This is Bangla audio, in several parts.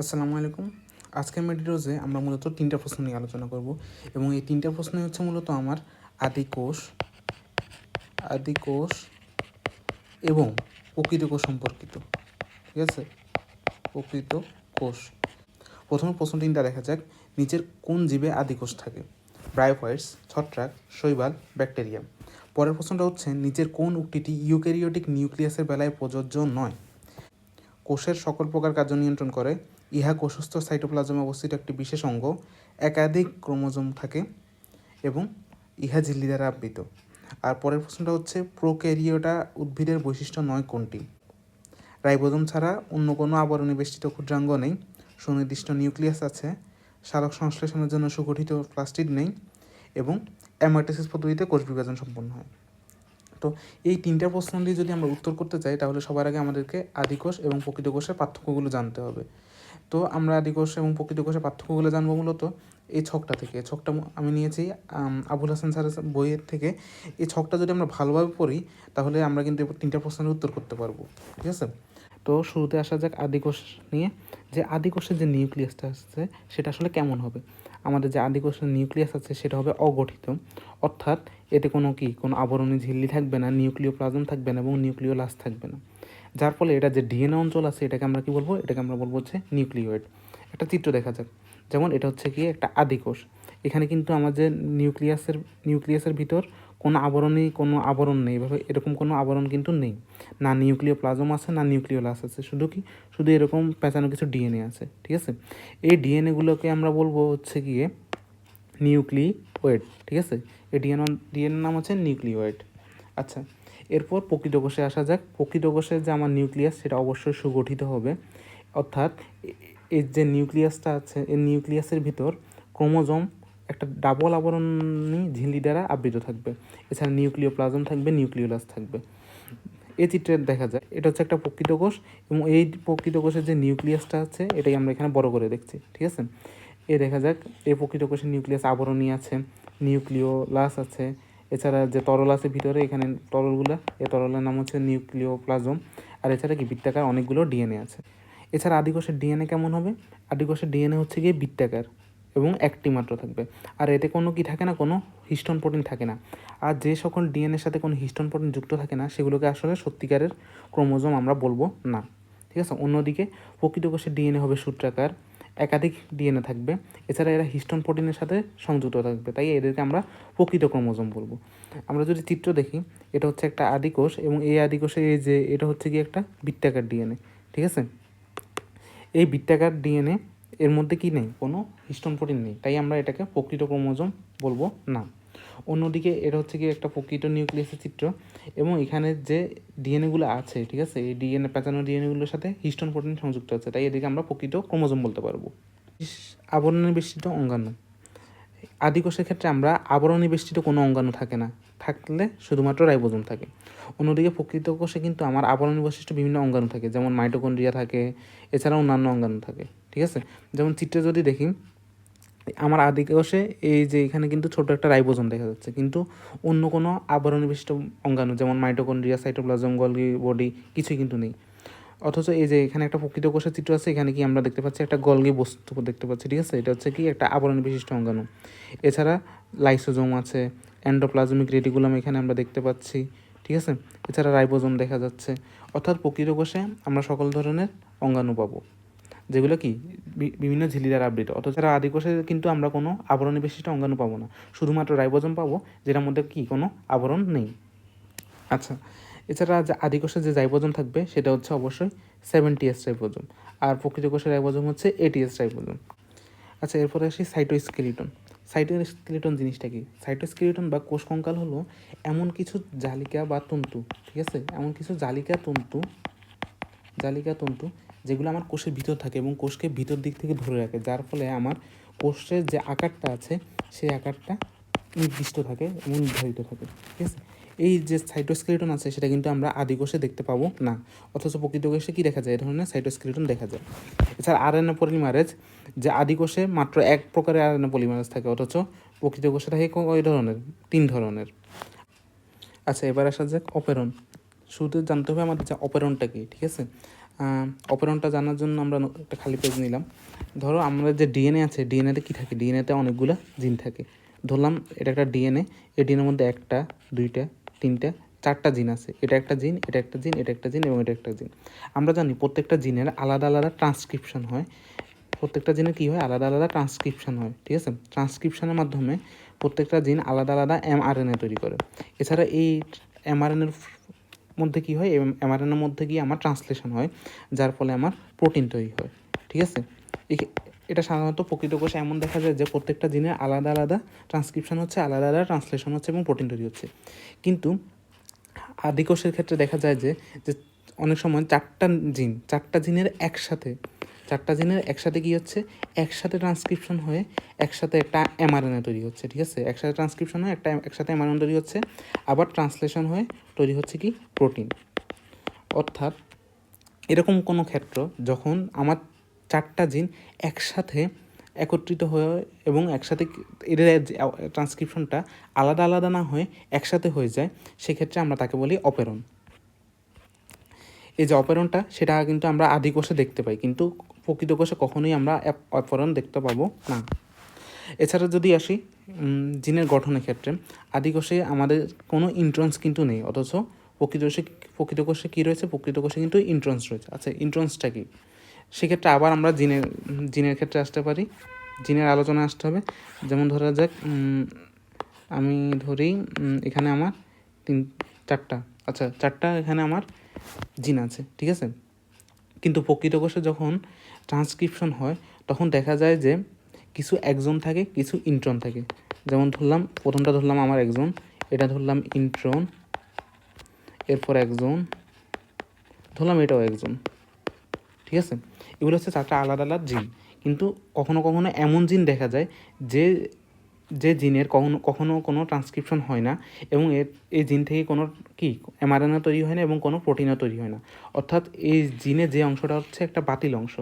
আসসালামু আলাইকুম। আজকের মেডিরোজে আমরা মূলত তিনটা প্রশ্ন নিয়ে আলোচনা করব এবং এই তিনটা প্রশ্নই হচ্ছে মূলত আমার আদি কোষ আদি কোষ এবং প্রকৃত কোষ সম্পর্কিত। ঠিক আছে? প্রকৃত কোষ। প্রথমে প্রশ্ন তিনটা দেখা যাক, নিচের কোন জীবে আদি কোষ থাকে? ব্রায়োফয়েডস ছত্রাক, শৈবাল ব্যাকটেরিয়া পরের প্রশ্নটা হচ্ছে, নিচের কোন উক্তিটি ইউক্যারিওটিক নিউক্লিয়াসের বেলায় প্রযোজ্য নয়? কোষের সকল প্রকার কার্য নিয়ন্ত্রণ করে ইহা কোষস্থ সাইটোপ্লাজমে অবস্থিত একটি বিশেষ অঙ্গ, একাধিক ক্রোমোজোম থাকে এবং ইহা ঝিল্লি দ্বারা আবৃত। আর পরের প্রশ্নটা হচ্ছে, প্রোক্যারিওটা উদ্ভিদের বৈশিষ্ট্য নয় কোনটি? রাইবোজোম ছাড়া অন্য কোনো আবরণে বেষ্টিত ক্ষুদ্রাঙ্গ নেই, সুনির্দিষ্ট নিউক্লিয়াস আছে সালোক সংশ্লেষণের জন্য সুগঠিত প্লাস্টিড নেই এবং অ্যামাইটোসিস পদ্ধতিতে কোষ বিভাজন সম্পন্ন হয়। তো এই তিনটা প্রশ্ন দিয়ে যদি আমরা উত্তর করতে চাই, তাহলে সবার আগে আমাদেরকে আদিকোষ এবং প্রকৃত কোষের পার্থক্যগুলো জানতে হবে। তো আমরা আদিকোষ এবং প্রকৃত কোষের পার্থক্যগুলো জানব মূলত এই ছকটা থেকে। ছকটা আমি নিয়েছি আবুল হাসান স্যারের বইয়ের থেকে। এই ছকটা যদি আমরা ভালোভাবে পড়ি, তাহলে আমরা কিন্তু তিনটা প্রশ্নের উত্তর করতে পারব। ঠিক আছে? তো শুরুতে আসা যাক আদিকোষ নিয়ে। যে আদিকোষের যে নিউক্লিয়াসটা আছে সেটা আসলে কেমন হবে? আমাদের যে আদিকোষের নিউক্লিয়াস আছে, সেটা হবে অগঠিত। অর্থাৎ এতে কোনো কি? কোনো আবরণী ঝিল্লি থাকবে না নিউক্লিয় প্লাজম থাকবে না এবং নিউক্লিয় লাস থাকবে না। যার ফলে এটা যে ডিএনএ অঞ্চল আছে, এটাকে আমরা কি বলব? এটাকে আমরা বলব হচ্ছে নিউক্লিওয়েড। একটা চিত্র দেখা যাক। যেমন এটা হচ্ছে কি একটা আদিকোষ এখানে কিন্তু আমাদের নিউক্লিয়াসের নিউক্লিয়াসের ভিতর কোনো আবরণই, কোনো আবরণ নেই। এভাবে এরকম কোনো আবরণ কিন্তু নেই। না নিউক্লিয় প্লাজম আছে, না নিউক্লিয় লাস আছে। শুধু কি? শুধু এরকম পেঁচানো কিছু ডিএনএ আছে। ঠিক আছে? এই ডিএনএগুলোকে আমরা বলব হচ্ছে গিয়ে নিউক্লিওয়েড। ঠিক আছে? এই ডিএনএ ডিএনএ নাম হচ্ছে নিউক্লিওয়েড। আচ্ছা এরপর প্রকৃত কোষে আসা যাক। প্রকৃত কোষের যে আমার নিউক্লিয়াস, সেটা অবশ্যই সুগঠিত হবে। অর্থাৎ এর যে নিউক্লিয়াসটা আছে এই নিউক্লিয়াসের ভিতর ক্রোমোজম একটা ডাবল আবরণী ঝিল্লি দ্বারা আবৃত থাকবে। এছাড়া নিউক্লিয় প্লাজম থাকবে, নিউক্লিওলাস থাকবে। এই চিত্রে দেখা যায় এটা হচ্ছে একটা প্রকৃত কোষ এবং এই প্রকৃত কোষের যে নিউক্লিয়াসটা আছে এটাই আমরা এখানে বড় করে দেখছি, ঠিক আছে? এ দেখা যাক। এই প্রকৃত কোষের নিউক্লিয়াস আবরণী আছে, নিউক্লিওলাস আছে এছাড়া যে তরল আছে ভিতরে, এখানে তরলগুলো এই তরলের নাম হচ্ছে নিউক্লিও প্লাজম আর এছাড়া কি বৃত্তাকার অনেকগুলো ডিএনএ আছে। এছাড়া আদিকোষের ডিএনএ কেমন হবে? আদিকোষের ডিএনএ হচ্ছে গিয়ে বৃত্তাকার এবং একটি মাত্র থাকবে। আর এতে কোনো কি থাকে না, কোনো হিস্টোন প্রোটিন থাকে না। আর যে সকল ডিএনএর সাথে কোনো হিস্টোন প্রোটিন যুক্ত থাকে না, সেগুলোকে আসলে সত্যিকারের ক্রোমোজোম আমরা বলব না। ঠিক আছে? অন্যদিকে প্রকৃত কোষের ডিএনএ হবে সূত্রাকার। একাধিক ডিএনএ থাকবে। এছাড়া এরা হিস্টন প্রোটিনের সাথে সংযুক্ত থাকবে। তাই এদেরকে আমরা প্রকৃত ক্রোমোজোম বলব। আমরা যদি চিত্র দেখি, এটা হচ্ছে একটা আদিকোষ এবং এই আদিকোষে এই যে, এটা হচ্ছে কি একটা বৃত্তাকার ডিএনএ ঠিক আছে? এই বৃত্তাকার ডিএনএ এর মধ্যে কি নেই? কোনো হিস্টন প্রোটিন নেই। তাই আমরা এটাকে প্রকৃত ক্রোমোজম বলব না। অন্যদিকে এটা হচ্ছে কি একটা প্রকৃত নিউক্লিয়াসের চিত্র এবং এখানে যে ডিএনএগুলো আছে, ঠিক আছে? এই ডিএনএ পেঁচানো ডিএনএগুলোর সাথে হিস্টোন প্রোটিন সংযুক্ত আছে। তাই এদিকে আমরা প্রকৃত ক্রোমোজোম বলতে পারব। আবরণে বেষ্টিত অঙ্গাণু। আদিকোষের ক্ষেত্রে আমরা আবরণী বেষ্টিত কোনো অঙ্গাণু থাকে না। থাকলে শুধুমাত্র রাইবোজোম থাকে। অন্যদিকে প্রকৃত কোষে কিন্তু আমার আবরণী বৈশিষ্ট্য বিভিন্ন অঙ্গাণু থাকে। যেমন মাইটোকন্ড্রিয়া থাকে এছাড়া অন্যান্য অঙ্গাণু থাকে। ঠিক আছে? যেমন চিত্রে যদি দেখি আমার আদিকোষে এই যে এখানে কিন্তু ছোট একটা রাইবোজোম দেখা যাচ্ছে। কিন্তু অন্য কোনো আবরণী বিশিষ্ট অঙ্গাণু যেমন মাইটোকন্ড্রিয়া সাইটোপ্লাজম গলগি বডি কিছুই কিন্তু নেই। অথচ এই যে এখানে একটা প্রকৃত কোষের চিত্র আছে, এখানে কি আমরা দেখতে পাচ্ছি একটা গলগি বস্তু দেখতে পাচ্ছি, ঠিক আছে? এটা হচ্ছে কি একটা আবরণ বিশিষ্ট অঙ্গাণু। এছাড়া লাইসোজোম আছে অ্যান্ডোপ্লাজমিক রেটিকুলাম এখানে আমরা দেখতে পাচ্ছি, ঠিক আছে? এছাড়া রাইবোজোম দেখা যাচ্ছে। অর্থাৎ প্রকৃত কোষে আমরা সকল ধরনের অঙ্গাণু পাবো। যেগুলো কি? বিভিন্ন ঝিল্লি দ্বারা আবৃত অথচ আদিকোষে কিন্তু আমরা কোনো আবরণী বিশিষ্ট অঙ্গাণু পাবো না। শুধুমাত্র রাইবোজোম পাবো, যেটার মধ্যে কি কোনো আবরণ নেই। আচ্ছা এছাড়া আদিকোষে যে রাইবোজোম থাকবে, সেটা হচ্ছে অবশ্যই সেভেন্টি এস রাইবোজোম। আর প্রকৃত কোষের রাইবোজোম হচ্ছে এটিএস রাইবোজোম। আচ্ছা এরপরে আসি সাইটোস্কেলিটন। সাইটোস্কেলিটন জিনিসটা কি? সাইটোস্কেলিটন বা কোষ কঙ্কাল হলো এমন কিছু জালিকা বা তন্তু, ঠিক আছে? এমন কিছু জালিকা তন্তু জালিকা তন্তু যেগুলো আমার কোষের ভিতর থাকে এবং কোষকে ভিতর দিক থেকে ধরে রাখে। যার ফলে আমার কোষের যে আকারটা আছে, সেই আকারটা নির্দিষ্ট থাকে এবং নির্ধারিত থাকে, ঠিক আছে? এই যে সাইটোস্কেলিটন আছে, সেটা কিন্তু আমরা আদি কোষে দেখতে পাবো না। অথচ প্রকৃত কোষে কী দেখা যায়? এ ধরনের সাইটোস্কেলিটন দেখা যায়। এছাড়া আর আরএনএ পলিমারেজ যে আদি কোষে মাত্র এক প্রকারের আরএনএ পলিমারেজ থাকে, অথচ প্রকৃত কোষে থাকে ওই ধরনের, তিন ধরনের। আচ্ছা এবার আসা যাক অপেরন শুধু জানতে হবে আমাদের যে অপেরনটা কি, ঠিক আছে? অপারেন্টটা জানার জন্য আমরা একটা খালি পেজ নিলাম। ধরো আমরা যে ডিএনএ আছে ডিএনএতে কী থাকে? ডিএনএতে অনেকগুলো জিন থাকে। ধরলাম এটা একটা ডিএনএ এই ডিএনএর মধ্যে একটা, দুইটা, তিনটা, চারটা জিন আছে। এটা একটা জিন এটা একটা জিন এটা একটা জিন এবং এটা একটা জিন আমরা জানি প্রত্যেকটা জিনের আলাদা আলাদা ট্রান্সক্রিপশন হয়। প্রত্যেকটা জিনের কী হয়? আলাদা আলাদা ট্রান্সক্রিপশন হয়, ঠিক আছে? ট্রান্সক্রিপশনের মাধ্যমে প্রত্যেকটা জিন আলাদা আলাদা এমআরএনএ তৈরি করে। এছাড়া এই এমআরএনএর মধ্যে কি হয়? এমআরএনএর মধ্যে গিয়ে আমার ট্রান্সলেশন হয়, যার ফলে আমার প্রোটিন তৈরি হয়, ঠিক আছে? এটা সাধারণত প্রকৃত কোষে এমন দেখা যায় যে প্রত্যেকটা জিনের আলাদা আলাদা ট্রান্সক্রিপশন হচ্ছে, আলাদা আলাদা ট্রান্সলেশন হচ্ছে এবং প্রোটিন তৈরি হচ্ছে। কিন্তু আদিকোষের ক্ষেত্রে দেখা যায় যে যে অনেক সময় চারটা জিন, চারটা জিনের একসাথে চারটা জিনের একসাথে কি হচ্ছে? একসাথে ট্রান্সক্রিপশন হয়ে একসাথে একটা এমআরএনএ তৈরি হচ্ছে, ঠিক আছে? একসাথে ট্রান্সক্রিপশন হয়ে একটা একসাথে এমআরএনএ তৈরি হচ্ছে, আবার ট্রান্সলেশন হয়ে তৈরি হচ্ছে কি? প্রোটিন অর্থাৎ এরকম কোনো ক্ষেত্র যখন আমার চারটা জিন একসাথে একত্রিত হয়ে এবং একসাথে এদের ট্রান্সক্রিপশনটা আলাদা আলাদা না হয়ে একসাথে হয়ে যায়, সেক্ষেত্রে আমরা তাকে বলি অপেরণ এই যে অপেরণটা সেটা কিন্তু আমরা আদি কোষে দেখতে পাই, কিন্তু প্রকৃত কোষে কখনোই আমরা অপেরণ দেখতে পাবো না। এছাড়া যদি আসি জিনের গঠনের ক্ষেত্রে আদি কোষে আমাদের কোনো ইন্ট্রান্স কিন্তু নেই, অথচ প্রকৃত কোষে প্রকৃত কোষে কী রয়েছে? প্রকৃত কোষে কিন্তু ইন্ট্রান্স রয়েছে। আচ্ছা ইন্ট্রান্সটা কী? সেক্ষেত্রে আবার আমরা জিনের জিনের ক্ষেত্রে আসতে পারি। জিনের আলোচনা আসতে হবে। যেমন ধরা যাক আমি ধরি এখানে আমার তিন, চারটা আচ্ছা চারটা এখানে আমার জিন আছে, ঠিক আছে? কিন্তু প্রকৃত কোষে যখন ট্রান্সক্রিপশন হয়, তখন দেখা যায় যে কিছু একজন থাকে, কিছু ইন্ট্রন থাকে। যেমন ধরলাম, প্রথমটা ধরলাম আমার একজন, এটা ধরলাম ইন্ট্রন এরপর একজন, ধরলাম এটাও একজন। ঠিক আছে? এগুলো হচ্ছে চারটা আলাদা আলাদা জিন কিন্তু কখনো কখনো এমন জিন দেখা যায় যে যে জিনের কখনো কখনো কোনো ট্রান্সক্রিপশন হয় না এবং এর এই জিন থেকে কোনো কি এমআরএনএ তৈরি হয় না এবং কোনো প্রোটিনও তৈরি হয় না। অর্থাৎ এই জিনে যে অংশটা হচ্ছে একটা বাতিল অংশ,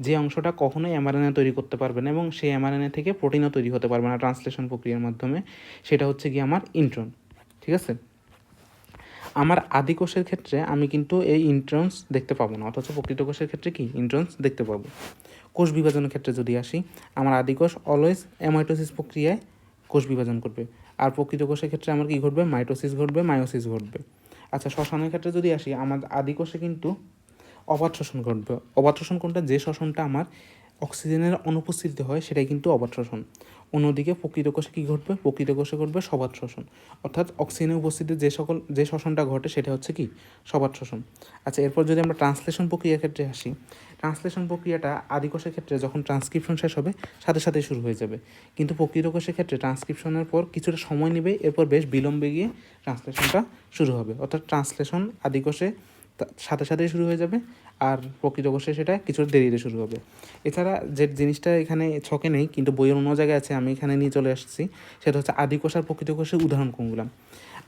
যে অংশটা কখনোই এমআরএনএ তৈরি করতে পারবে না এবং সেই এমআরএনএ থেকে প্রোটিনও তৈরি হতে পারবে না ট্রান্সলেশন প্রক্রিয়ার মাধ্যমে। সেটা হচ্ছে কি আমার ইন্ট্রন ঠিক আছে? আমার আদি কোষের ক্ষেত্রে আমি কিন্তু এই ইন্ট্রন্স দেখতে পাবো না, অথচ প্রকৃত কোষের ক্ষেত্রে কি? ইন্ট্রন্স দেখতে পাবো। কোষ বিভাজনের ক্ষেত্রে যদি আসি, আমার আদি কোষ অলওয়েজ অ্যামাইটোসিস প্রক্রিয়ায় কোষ বিভাজন করবে। আর প্রকৃত কোষের ক্ষেত্রে আমার কি ঘটবে? মাইটোসিস ঘটবে মায়োসিস ঘটবে। আচ্ছা শ্বসনের ক্ষেত্রে যদি আসি, আমার আদি কোষে কিন্তু অবাধ শ্বসন ঘটবে। অবাধ শ্বসন কোনটা? যে শ্বসনটা আমার অক্সিজেনের অনুপস্থিতিতে হয়, সেটাই কিন্তু অবাধ শ্বসন। অন্যদিকে প্রকৃত কোষে কী ঘটবে? প্রকৃত কোষে ঘটবে সবাত শ্বসন। অর্থাৎ অক্সিজেনের উপস্থিতিতে যে সকল, যে শ্বসনটা ঘটে, সেটা হচ্ছে কি? সবাদ শ্বসন। আচ্ছা এরপর যদি আমরা ট্রান্সলেশন প্রক্রিয়ার ক্ষেত্রে আসি ট্রান্সলেশন প্রক্রিয়াটা আদি কোষের ক্ষেত্রে যখন ট্রান্সক্রিপশন শেষ হবে, সাথে সাথে শুরু হয়ে যাবে। কিন্তু প্রকৃত কোষের ক্ষেত্রে ট্রান্সক্রিপশনের পর কিছুটা সময় নেবে, এরপর বেশ বিলম্বে গিয়ে ট্রান্সলেশনটা শুরু হবে। অর্থাৎ ট্রান্সলেশন আদি কোষে সাথে সাথেই শুরু হয়ে যাবে আর প্রকৃত কোষে সেটা কিছুটা দেরিতে শুরু হবে। এছাড়া যে জিনিসটা এখানে ছকে নেই, কিন্তু বইয়ের অন্য জায়গায় আছে, আমি এখানে নিয়ে চলে আসছি, সেটা হচ্ছে আদি কোষ আর প্রকৃত কোষের উদাহরণ কোনগুলো?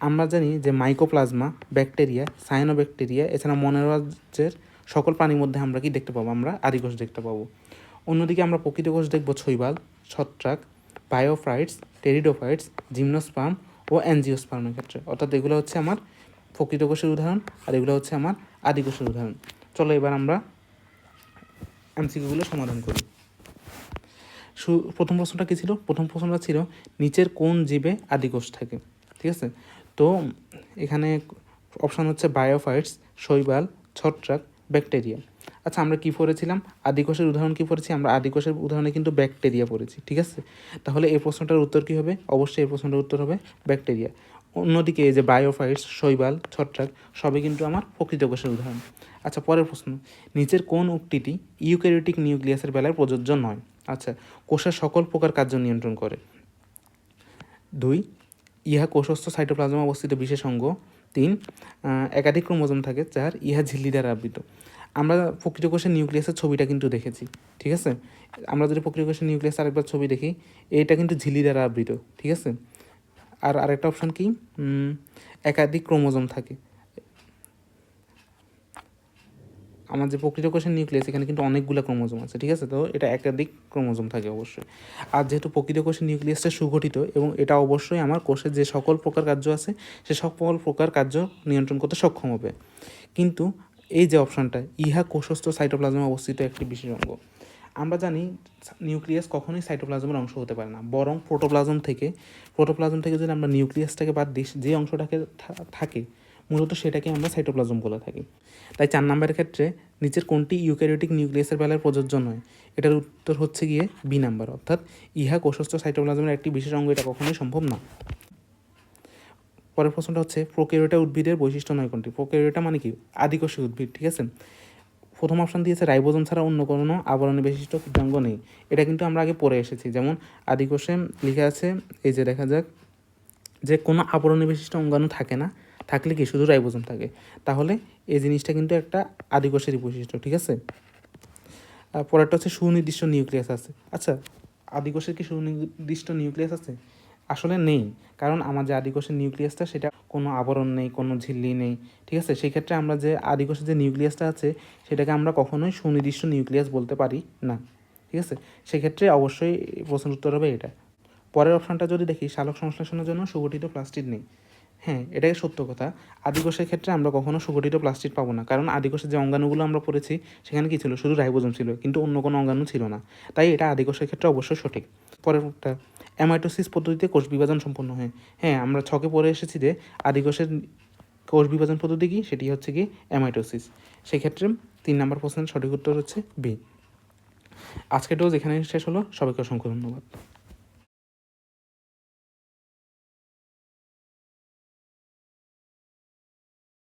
আমরা জানি যে মাইকোপ্লাজমা ব্যাকটেরিয়া সায়ানোব্যাকটেরিয়া এছাড়া মনোরাজ্যের সকল প্রাণীর মধ্যে আমরা কি দেখতে পাবো? আমরা আদি কোষ দেখতে পাবো। অন্যদিকে আমরা প্রকৃত কোষ দেখব ছৈবাল ছত্রাক, বায়োফ্রাইটস, টেরিডোফাইটস, জিমনোস্পার্ম ও অ্যানজিওস্পার্মের ক্ষেত্রে। অর্থাৎ এগুলো হচ্ছে আমার প্রকৃত কোষের উদাহরণ আর এগুলো হচ্ছে আমার আদি কোষের উদাহরণ। চলো এবার আমরা এমসিকিউগুলো সমাধান করি। সু, প্রথম প্রশ্নটা কী ছিল? প্রথম প্রশ্নটা ছিল, নিচের কোন জীবে আদিকোষ থাকে? ঠিক আছে? তো এখানে অপশান হচ্ছে বায়োফাইটস, শৈবাল, ছত্রাক ব্যাকটেরিয়া আচ্ছা আমরা কী পড়েছিলাম? আদিকোষের উদাহরণ কী পড়েছি? আমরা আদিকোষের উদাহরণে কিন্তু ব্যাকটেরিয়া পড়েছি, ঠিক আছে? তাহলে এই প্রশ্নটার উত্তর কী হবে? অবশ্যই এই প্রশ্নটার উত্তর হবে ব্যাকটেরিয়া অন্যদিকে এই যে বায়োফাইটস শৈবাল, ছত্রাক, সবই কিন্তু আমার প্রকৃত কোষের উদাহরণ। আচ্ছা পরের প্রশ্ন। নিচের কোন উক্তিটি ইউক্যারিওটিক নিউক্লিয়াসের বেলায় প্রযোজ্য নয়? আচ্ছা কোষের সকল প্রকার কার্য নিয়ন্ত্রণ করে। দুই, ইহা কোষস্থ সাইটোপ্লাজমে অবস্থিত বিশেষ অঙ্গ তিন একাধিক ক্রোমোজোম থাকে চার ইহা ঝিল্লি দ্বারা আবৃত। আমরা প্রকৃত কোষের নিউক্লিয়াসের ছবিটা কিন্তু দেখেছি, ঠিক আছে? আমরা যদি প্রকৃত কোষের নিউক্লিয়াস আরেকবার ছবি দেখি, এটা কিন্তু ঝিল্লি দ্বারা আবৃত, ঠিক আছে? আর আরেকটা অপশন কি? একাধিক ক্রোমোজোম থাকে। আমার যে প্রকৃত কোষের নিউক্লিয়াস এখানে কিন্তু অনেকগুলো ক্রোমোজোম আছে, ঠিক আছে? তো এটা একাধিক ক্রোমোজোম থাকে অবশ্যই। আর যেহেতু প্রকৃত কোষের নিউক্লিয়াসটা সুগঠিত এবং এটা অবশ্যই আমার কোষের যে সকল প্রকার কার্য আছে, সে সকল প্রকার কার্য নিয়ন্ত্রণ করতে সক্ষম হবে। কিন্তু এই যে অপশনটা ইহা কোষস্থ সাইটোপ্লাজমে অবস্থিত একটি বিশেষ অঙ্গ। আমরা জানি নিউক্লিয়াস কখনোই সাইটোপ্লাজমের অংশ হতে পারে না, বরং প্রোটোপ্লাজম থেকে প্রোটোপ্লাজম থেকে যদি আমরা নিউক্লিয়াসটাকে বাদ দিই, যে অংশটাকে থাকে মূলত সেটাকে আমরা সাইটোপ্লাজম বলে থাকি। তাই চার নম্বরের ক্ষেত্রে নিচের কোনটি ইউক্যারিওটিক নিউক্লিয়াসের বেলায় প্রযোজ্য নয়, এটার উত্তর হচ্ছে গিয়ে বি নাম্বার। অর্থাৎ ইহা কোষস্থ সাইটোপ্লাজমের একটি বিশেষ অঙ্গ, এটা কখনোই সম্ভব না। পরের প্রশ্নটা হচ্ছে প্রোক্যারিওটা উদ্ভিদের বৈশিষ্ট্য নয় কোনটি? প্রোক্যারিওটা মানে কি? আদিকোষী উদ্ভিদ, ঠিক আছে? প্রথম অপশন দিয়েছে, রাইবোজোম ছাড়া অন্য কোনো আবরণী বিশিষ্ট ক্ষুদ্রাঙ্গ নেই। এটা কিন্তু আমরা আগে পড়ে এসেছি। যেমন আদিকোষে লেখা আছে, এই যে দেখা যাক, যে কোনো আবরণী বিশিষ্ট অঙ্গাণু থাকে না থাকলে কি শুধু রাইবোজোম থাকে? তাহলে এই জিনিসটা কিন্তু একটা আদিকোষেরই বৈশিষ্ট্য, ঠিক আছে? পরেরটা হচ্ছে সুনির্দিষ্ট নিউক্লিয়াস আছে। আচ্ছা আদিকোষের কি সুনির্দিষ্ট নিউক্লিয়াস আছে? আসলে নেই, কারণ আমার যে আদিকোষের নিউক্লিয়াসটা সেটা কোনো আবরণ নেই, কোনো ঝিল্লি নেই, ঠিক আছে? সেই ক্ষেত্রে আমরা যে আদিকোষের যে নিউক্লিয়াসটা আছে, সেটাকে আমরা কখনোই সুনির্দিষ্ট নিউক্লিয়াস বলতে পারি না, ঠিক আছে? সেক্ষেত্রে অবশ্যই প্রশ্নের উত্তর হবে এটা। পরের অপশানটা যদি দেখি শালক সংশ্লেষণের জন্য সুগঠিত প্লাস্টিক নেই। হ্যাঁ এটাই সত্য কথা। আদিকোষের ক্ষেত্রে আমরা কখনো সুগঠিত প্লাস্টিক পাবো না। কারণ আদিকোষের যে অঙ্গাণুগুলো আমরা পড়েছি, সেখানে কি ছিল? শুধু রাইবোজোম ছিল, কিন্তু অন্য কোনো অঙ্গাণু ছিল না। তাই এটা আদিকোষের ক্ষেত্রে অবশ্যই সঠিক। পরেরটা, অ্যামাইটোসিস পদ্ধতিতে কোষ বিভাজন সম্পন্ন হয়। হ্যাঁ আমরা ছকে পড়ে এসেছি যে আদিকোষের কোষ বিভাজন পদ্ধতি কি? সেটি হচ্ছে কি? অ্যামাইটোসিস। সেক্ষেত্রে তিন নম্বর প্রশ্নের সঠিক উত্তর হচ্ছে বি। আজকের ডোজ এখানে শেষ হলো। সবাইকে অসংখ্য ধন্যবাদ।